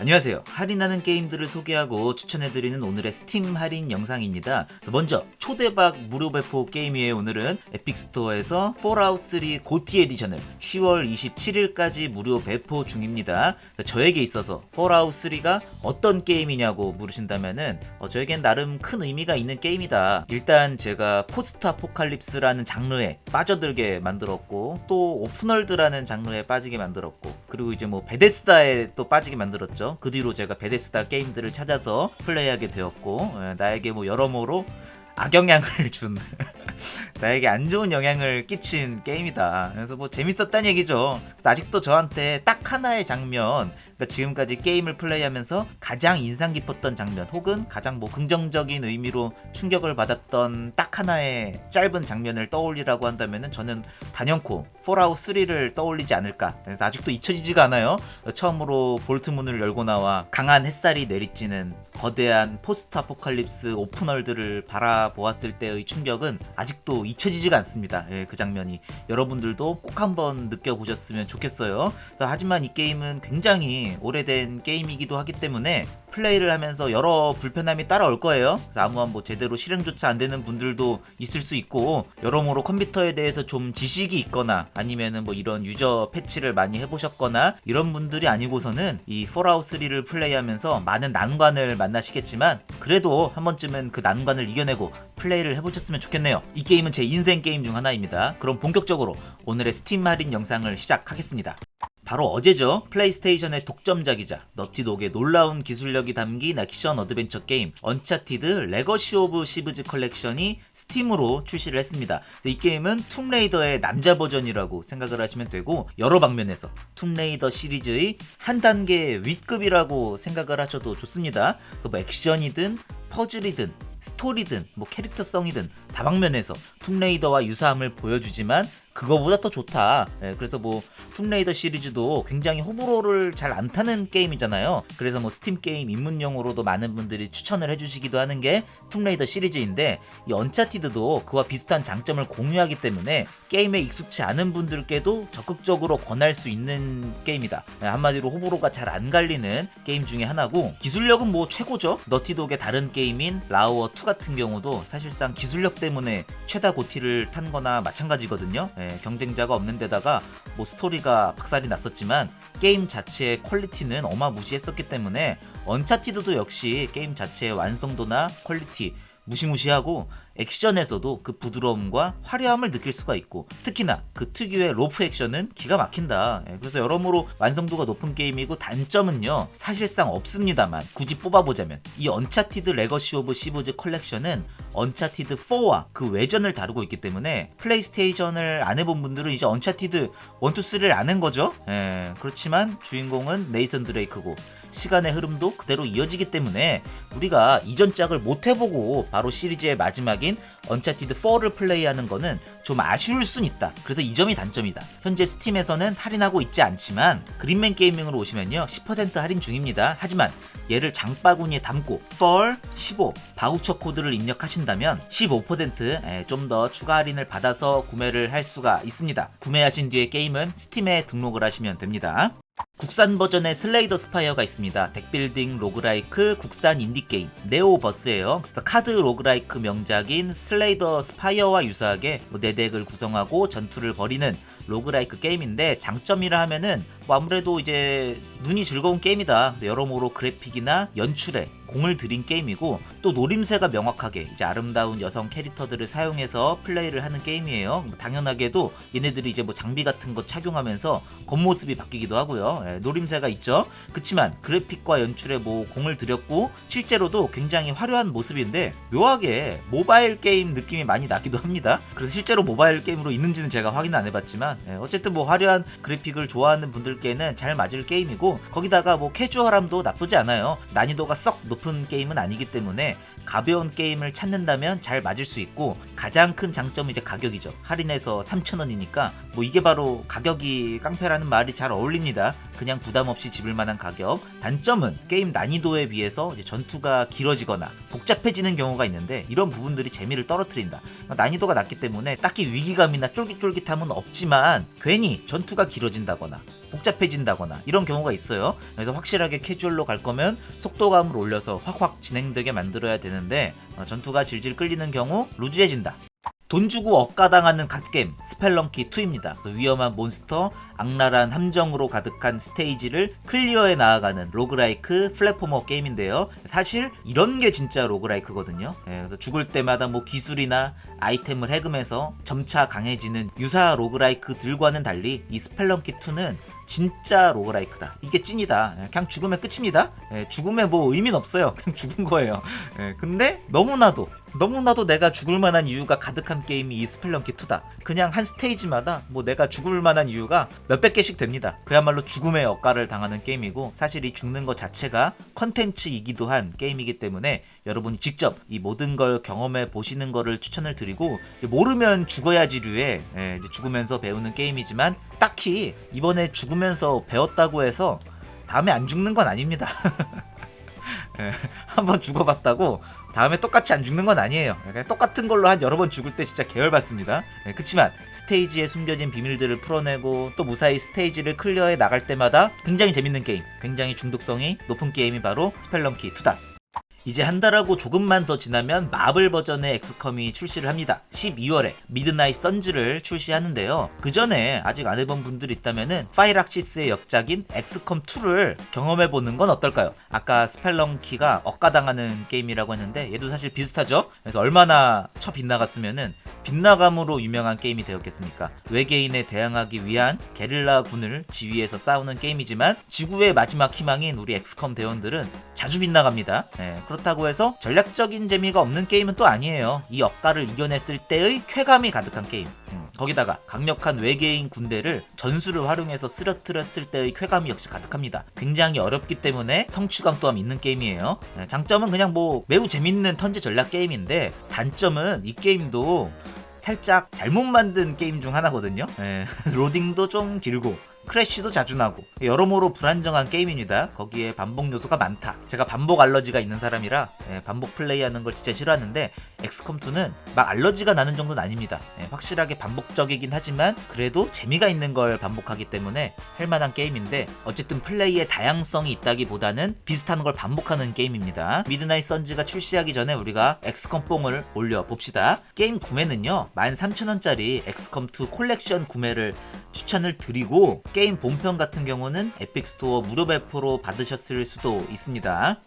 안녕하세요. 할인하는 게임들을 소개하고 추천해드리는 오늘의 스팀 할인 영상입니다. 먼저 초대박 무료 배포 게임이에요. 오늘은 에픽스토어에서 폴아웃 3 고티 에디션을 10월 27일까지 무료 배포 중입니다. 저에게 있어서 폴아웃 3가 어떤 게임이냐고 물으신다면은 어, 저에겐 나름 큰 의미가 있는 게임이다. 일단 제가 포스트 아포칼립스라는 장르에 빠져들게 만들었고 또 오픈월드라는 장르에 빠지게 만들었고 그리고 이제 뭐 베데스다에 또 빠지게 만들었죠. 그 뒤로 제가 베데스다 게임들을 찾아서 플레이하게 되었고 예, 나에게 뭐 여러모로 악영향을 준 나에게 안 좋은 영향을 끼친 게임이다. 그래서 뭐 재밌었단 얘기죠. 아직도 저한테 딱 하나의 장면, 그러니까 지금까지 게임을 플레이하면서 가장 인상 깊었던 장면, 혹은 가장 뭐 긍정적인 의미로 충격을 받았던 딱 하나의 짧은 장면을 떠올리라고 한다면은 저는 단연코 폴아웃 3를 떠올리지 않을까. 그래서 아직도 잊혀지지가 않아요. 처음으로 볼트 문을 열고 나와 강한 햇살이 내리쬐는 거대한 포스트 아포칼립스 오픈월드를 바라보았을 때의 충격은 아직도 잊혀지지가 않습니다. 예, 그 장면이 여러분들도 꼭 한번 느껴보셨으면 좋겠어요. 하지만 이 게임은 굉장히 오래된 게임이기도 하기 때문에 플레이를 하면서 여러 불편함이 따라올 거예요. 아무한 뭐 제대로 실행조차 안 되는 분들도 있을 수 있고 여러모로 컴퓨터에 대해서 좀 지식이 있거나 아니면은 뭐 이런 유저 패치를 많이 해보셨거나 이런 분들이 아니고서는 이 폴아웃 3를 플레이하면서 많은 난관을 만나시겠지만 그래도 한 번쯤은 그 난관을 이겨내고 플레이를 해보셨으면 좋겠네요. 이 게임은 제 인생 게임 중 하나입니다. 그럼 본격적으로 오늘의 스팀 할인 영상을 시작하겠습니다. 바로 어제죠. 플레이스테이션의 독점작이자 너티독의 놀라운 기술력이 담긴 액션 어드벤처 게임 언차티드 레거시 오브 시브즈 컬렉션이 스팀으로 출시를 했습니다. 이 게임은 툼레이더의 남자 버전이라고 생각을 하시면 되고 여러 방면에서 툼레이더 시리즈의 한 단계 윗급이라고 생각을 하셔도 좋습니다. 그래서 뭐 액션이든 퍼즐이든 스토리든 뭐 캐릭터성이든 다방면에서 툼레이더와 유사함을 보여주지만 그거보다 더 좋다. 예, 그래서 뭐 툼레이더 시리즈도 굉장히 호불호를 잘 안 타는 게임이잖아요. 그래서 뭐 스팀 게임 입문용으로도 많은 분들이 추천을 해주시기도 하는 게 툼레이더 시리즈인데 이 언차티드도 그와 비슷한 장점을 공유하기 때문에 게임에 익숙치 않은 분들께도 적극적으로 권할 수 있는 게임이다. 예, 한마디로 호불호가 잘 안 갈리는 게임 중에 하나고 기술력은 뭐 최고죠. 너티독의 다른 게임인 라우어 2 같은 경우도 사실상 기술력 때문에 최다 고티를 탄 거나 마찬가지거든요. 예, 경쟁자가 없는 데다가 뭐 스토리가 박살이 났었지만 게임 자체의 퀄리티는 어마무시했었기 때문에 언차티드도 역시 게임 자체의 완성도나 퀄리티 무시무시하고 액션에서도 그 부드러움과 화려함을 느낄 수가 있고 특히나 그 특유의 로프 액션은 기가 막힌다. 예, 그래서 여러모로 완성도가 높은 게임이고 단점은요 사실상 없습니다만 굳이 뽑아보자면 이 언차티드 레거시 오브 시브즈 컬렉션은 언차티드 4와 그 외전을 다루고 있기 때문에 플레이스테이션을 안 해본 분들은 이제 언차티드 1, 2, 3를 아는 거죠. 예, 그렇지만 주인공은 네이선 드레이크고 시간의 흐름도 그대로 이어지기 때문에 우리가 이전 작을 못 해보고 바로 시리즈의 마지막 인 언차티드 4를 플레이하는 거는 좀 아쉬울 순 있다. 그래서 이 점이 단점이다. 현재 스팀에서는 할인하고 있지 않지만 그린맨 게이밍으로 오시면요 10% 할인 중입니다. 하지만 얘를 장바구니에 담고 펄15 바우처 코드를 입력하신다면 15%좀 더 추가 할인을 받아서 구매를 할 수가 있습니다. 구매하신 뒤에 게임은 스팀에 등록을 하시면 됩니다. 국산 버전의 슬레이더 스파이어가 있습니다. 덱빌딩 로그라이크 국산 인디게임 네오버스예요. 카드 로그라이크 명작인 슬레이더 스파이어와 유사하게 뭐 내덱을 구성하고 전투를 벌이는 로그라이크 게임인데 장점이라 하면은 뭐 아무래도 이제 눈이 즐거운 게임이다. 여러모로 그래픽이나 연출에 공을 들인 게임이고 또 노림새가 명확하게 이제 아름다운 여성 캐릭터들을 사용해서 플레이를 하는 게임이에요. 뭐 당연하게도 얘네들이 이제 뭐 장비 같은 거 착용하면서 겉모습이 바뀌기도 하고요. 예, 노림새가 있죠. 그치만 그래픽과 연출에 뭐 공을 들였고 실제로도 굉장히 화려한 모습인데 묘하게 모바일 게임 느낌이 많이 나기도 합니다. 그래서 실제로 모바일 게임으로 있는지는 제가 확인 안 해봤지만 예, 어쨌든 뭐 화려한 그래픽을 좋아하는 분들께는 잘 맞을 게임이고 거기다가 뭐 캐주얼함도 나쁘지 않아요. 난이도가 썩 높. 높은 게임은 아니기 때문에 가벼운 게임을 찾는다면 잘 맞을 수 있고 가장 큰 장점은 이제 가격이죠. 할인해서 3,000원이니까 뭐 이게 바로 가격이 깡패라는 말이 잘 어울립니다. 그냥 부담 없이 집을 만한 가격. 단점은 게임 난이도에 비해서 전투가 길어지거나 복잡해지는 경우가 있는데 이런 부분들이 재미를 떨어뜨린다. 난이도가 낮기 때문에 딱히 위기감이나 쫄깃쫄깃함은 없지만 괜히 전투가 길어진다거나 복잡해진다거나 이런 경우가 있어요. 그래서 확실하게 캐주얼로 갈 거면 속도감을 올려서 확확 진행되게 만들어야 되는데 어, 전투가 질질 끌리는 경우 루즈해진다. 돈 주고 억가당하는 갓겜 스펠런키 2입니다. 그래서 위험한 몬스터, 악랄한 함정으로 가득한 스테이지를 클리어해 나아가는 로그라이크 플랫포머 게임인데요. 사실 이런 게 진짜 로그라이크거든요. 예, 죽을 때마다 뭐 기술이나 아이템을 해금해서 점차 강해지는 유사 로그라이크들과는 달리 이 스펠런키 2는 진짜 로그라이크다. 이게 찐이다. 예, 그냥 죽으면 끝입니다. 예, 죽음에 뭐 의미는 없어요. 그냥 죽은 거예요. 예, 근데 너무나도 너무나도 내가 죽을 만한 이유가 가득한 게임이 이 스펠런키 2다. 그냥 한 스테이지마다 뭐 내가 죽을 만한 이유가 몇백 개씩 됩니다. 그야말로 죽음의 억가를 당하는 게임이고 사실 이 죽는 것 자체가 컨텐츠이기도 한 게임이기 때문에 여러분이 직접 이 모든 걸 경험해 보시는 거를 추천을 드리고 모르면 죽어야지류의 예, 이제 죽으면서 배우는 게임이지만 딱히 이번에 죽으면서 배웠다고 해서 다음에 안 죽는 건 아닙니다. 예, 한번 죽어봤다고 다음에 똑같이 안 죽는 건 아니에요. 그냥 똑같은 걸로 한 여러 번 죽을 때 진짜 계열받습니다. 예, 그치만 스테이지에 숨겨진 비밀들을 풀어내고 또 무사히 스테이지를 클리어해 나갈 때마다 굉장히 재밌는 게임, 굉장히 중독성이 높은 게임이 바로 스펠런키 2다. 이제 한 달하고 조금만 더 지나면 마블 버전의 엑스컴이 출시를 합니다. 12월에 미드나잇 선즈를 출시하는데요. 그 전에 아직 안 해본 분들 있다면은 파이락시스의 역작인 엑스컴 2를 경험해 보는 건 어떨까요? 아까 스펠런키가 억가당하는 게임이라고 했는데 얘도 사실 비슷하죠. 그래서 얼마나 쳐 빗나갔으면은 빗나감으로 유명한 게임이 되었겠습니까? 외계인에 대항하기 위한 게릴라 군을 지휘해서 싸우는 게임이지만 지구의 마지막 희망인 우리 엑스컴 대원들은 자주 빗나갑니다. 네, 그렇다고 해서 전략적인 재미가 없는 게임은 또 아니에요. 이 억가를 이겨냈을 때의 쾌감이 가득한 게임. 음, 거기다가 강력한 외계인 군대를 전술을 활용해서 쓰러뜨렸을 때의 쾌감이 역시 가득합니다. 굉장히 어렵기 때문에 성취감 또한 있는 게임이에요. 네, 장점은 그냥 뭐 매우 재밌는 턴제 전략 게임인데 단점은 이 게임도 살짝 잘못 만든 게임 중 하나거든요. 예, 로딩도 좀 길고 크래쉬도 자주 나고 여러모로 불안정한 게임입니다. 거기에 반복 요소가 많다. 제가 반복 알러지가 있는 사람이라 예, 반복 플레이하는 걸 진짜 싫어하는데 엑스컴 2는 막 알러지가 나는 정도는 아닙니다. 예, 확실하게 반복적이긴 하지만 그래도 재미가 있는 걸 반복하기 때문에 할 만한 게임인데 어쨌든 플레이의 다양성이 있다기보다는 비슷한 걸 반복하는 게임입니다. 미드나잇 선즈가 출시하기 전에 우리가 엑스컴 뽕을 올려 봅시다. 게임 구매는요 13,000원짜리 엑스컴 2 콜렉션 구매를 추천을 드리고 게임 본편 같은 경우는 에픽스토어 무료 배포로 받으셨을 수도 있습니다.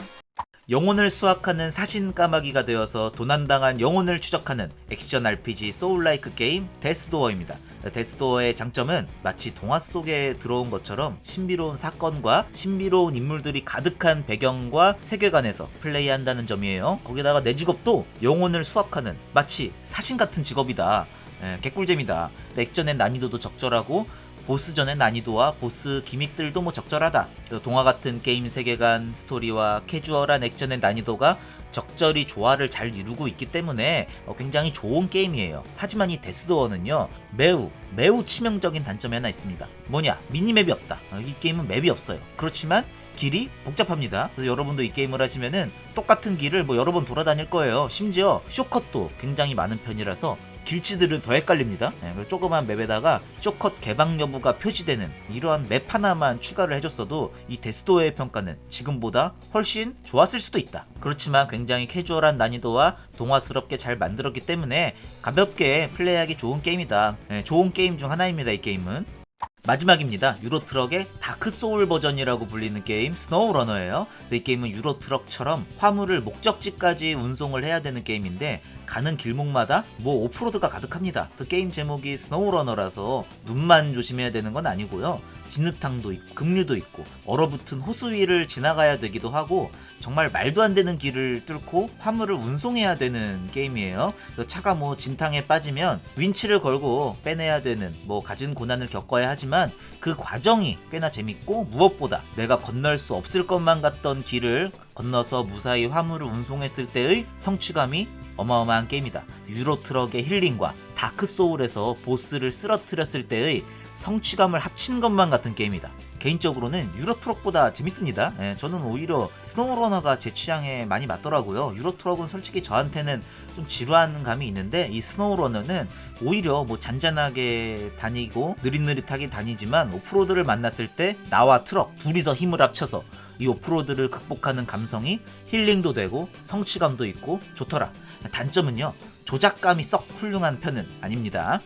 영혼을 수확하는 사신 까마귀가 되어서 도난당한 영혼을 추적하는 액션 RPG 소울라이크 게임 데스도어입니다. 데스도어의 장점은 마치 동화 속에 들어온 것처럼 신비로운 사건과 신비로운 인물들이 가득한 배경과 세계관에서 플레이한다는 점이에요. 거기다가 내 직업도 영혼을 수확하는 마치 사신 같은 직업이다. 예, 개꿀잼이다. 액션의 난이도도 적절하고 보스전의 난이도와 보스 기믹들도 뭐 적절하다. 또 동화 같은 게임 세계관 스토리와 캐주얼한 액션의 난이도가 적절히 조화를 잘 이루고 있기 때문에 어, 굉장히 좋은 게임이에요. 하지만 이 데스도어는요 매우 매우 치명적인 단점이 하나 있습니다. 뭐냐 미니맵이 없다. 어, 이 게임은 맵이 없어요. 그렇지만 길이 복잡합니다. 그래서 여러분도 이 게임을 하시면은 똑같은 길을 뭐 여러 번 돌아다닐 거예요. 심지어 쇼컷도 굉장히 많은 편이라서 길치들은 더 헷갈립니다. 네, 조그만 맵에다가 쇼컷 개방 여부가 표시되는 이러한 맵 하나만 추가를 해줬어도 이 데스도어의 평가는 지금보다 훨씬 좋았을 수도 있다. 그렇지만 굉장히 캐주얼한 난이도와 동화스럽게 잘 만들었기 때문에 가볍게 플레이하기 좋은 게임이다. 네, 좋은 게임 중 하나입니다. 이 게임은. 마지막입니다. 유로트럭의 다크소울 버전이라고 불리는 게임 스노우러너예요. 이 게임은 유로트럭처럼 화물을 목적지까지 운송을 해야 되는 게임인데 가는 길목마다 뭐 오프로드가 가득합니다. 그 게임 제목이 스노우러너라서 눈만 조심해야 되는 건 아니고요. 진흙탕도 있고 급류도 있고 얼어붙은 호수 위를 지나가야 되기도 하고 정말 말도 안 되는 길을 뚫고 화물을 운송해야 되는 게임이에요. 차가 뭐 진탕에 빠지면 윈치를 걸고 빼내야 되는 뭐 가진 고난을 겪어야 하지만 그 과정이 꽤나 재밌고 무엇보다 내가 건널 수 없을 것만 같던 길을 건너서 무사히 화물을 운송했을 때의 성취감이 어마어마한 게임이다. 유로 트럭의 힐링과 다크 소울에서 보스를 쓰러뜨렸을 때의 성취감을 합친 것만 같은 게임이다. 개인적으로는 유로트럭보다 재밌습니다. 예, 저는 오히려 스노우러너가 제 취향에 많이 맞더라고요. 유로트럭은 솔직히 저한테는 좀 지루한 감이 있는데 이 스노우러너는 오히려 뭐 잔잔하게 다니고 느릿느릿하게 다니지만 오프로드를 만났을 때 나와 트럭 둘이서 힘을 합쳐서 이 오프로드를 극복하는 감성이 힐링도 되고 성취감도 있고 좋더라. 단점은요 조작감이 썩 훌륭한 편은 아닙니다.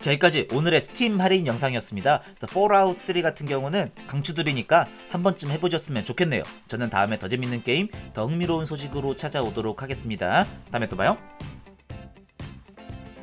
자, 여기까지 오늘의 스팀 할인 영상이었습니다. 그래서 폴아웃 3 같은 경우는 강추드리니까 한 번쯤 해보셨으면 좋겠네요. 저는 다음에 더 재밌는 게임, 더 흥미로운 소식으로 찾아오도록 하겠습니다. 다음에 또 봐요.